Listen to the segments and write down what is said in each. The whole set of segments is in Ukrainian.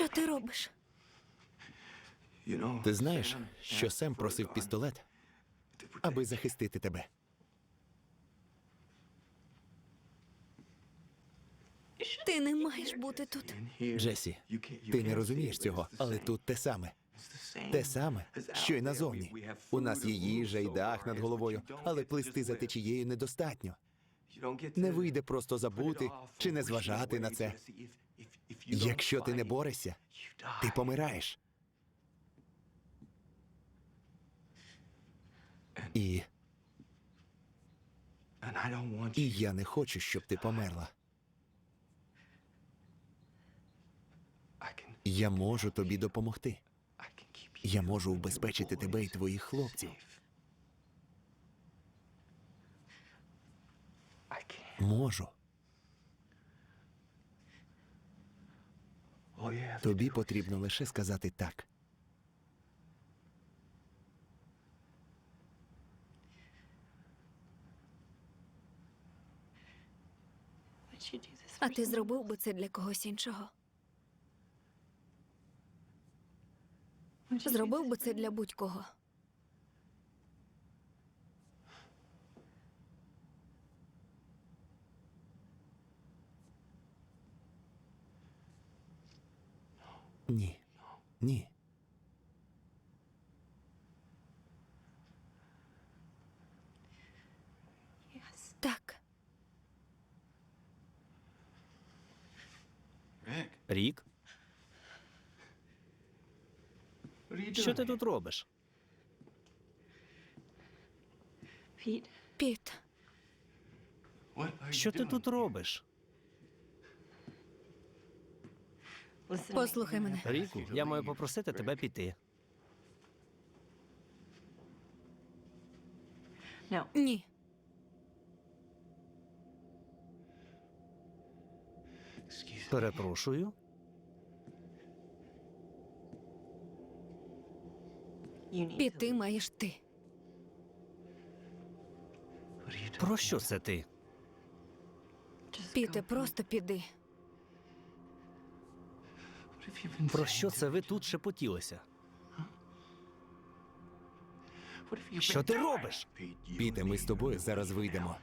Що ти робиш? Ти знаєш, що Сем просив пістолет, аби захистити тебе. Ти не маєш бути тут. Джесі, ти не розумієш цього, але тут те саме. Те саме, що й назовні. У нас є їжа і дах над головою, але плисти за течією недостатньо. Не вийде просто забути чи не зважати на це. Якщо ти не борешся, ти помираєш. І, і я не хочу, щоб ти померла. Я можу тобі допомогти. Я можу убезпечити тебе і твоїх хлопців. Можу. Тобі потрібно лише сказати так. А ти зробив би це для когось іншого? Зробив би це для будь-кого. Ні. Ні. Так. Рік? Що ти тут робиш? Піт, Що ти тут робиш? Послухай мене. Ріку, я маю попросити тебе піти. Ні. Перепрошую. Піти маєш ти. Про що це ти? Піте, просто піди. Про що це ви тут шепотілися? Що ти робиш? Піте, ми з тобою зараз вийдемо.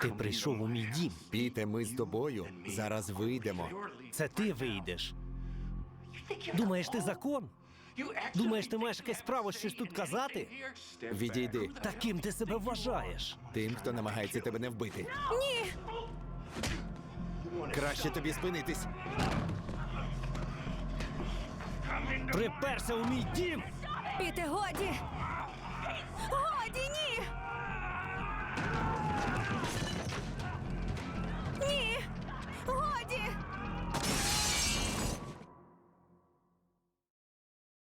Ти прийшов у мій дім. Піте, ми з тобою зараз вийдемо. Це ти вийдеш. Думаєш, ти закон? Думаєш, ти маєш якесь право щось тут казати? Відійди Таким ти себе вважаєш. тим, хто намагається тебе не вбити. Ні! Краще тобі спинитись. Приперся у мій дім. Піте, годі! Годі, ні!